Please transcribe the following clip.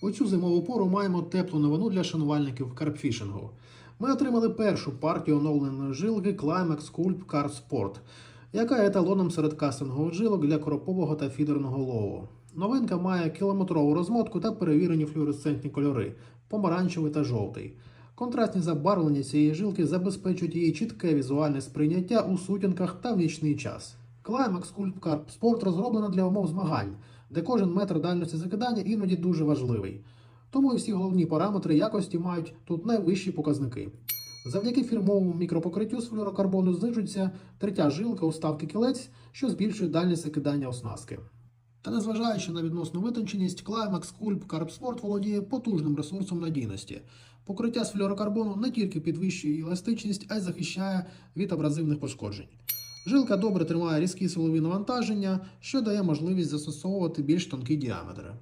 У цю зимову пору маємо теплу новину для шанувальників карпфішингу. Ми отримали першу партію оновленої жилки Climax Sculpt Carp Sport, яка є еталоном серед кастингових жилок для коропового та фідерного лову. Новинка має кілометрову розмотку та перевірені флюоресцентні кольори помаранчевий та жовтий. Контрастні забарвлення цієї жилки забезпечують її чітке візуальне сприйняття у сутінках та в нічний час. Climax Sculpt Carp Sport розроблена для умов змагань, де кожен метр дальності закидання іноді дуже важливий. Тому і всі головні параметри якості мають тут найвищі показники. Завдяки фірмовому мікропокриттю з флюорокарбону знижується третя жилка у ставки кілець, що збільшує дальність закидання оснастки. Та незважаючи на відносну витонченість, Climax Sculpt Carp Sport володіє потужним ресурсом надійності. Покриття з флюорокарбону не тільки підвищує еластичність, а й захищає від абразивних пошкоджень. Жилка добре тримає різкі силові навантаження, що дає можливість застосовувати більш тонкі діаметри.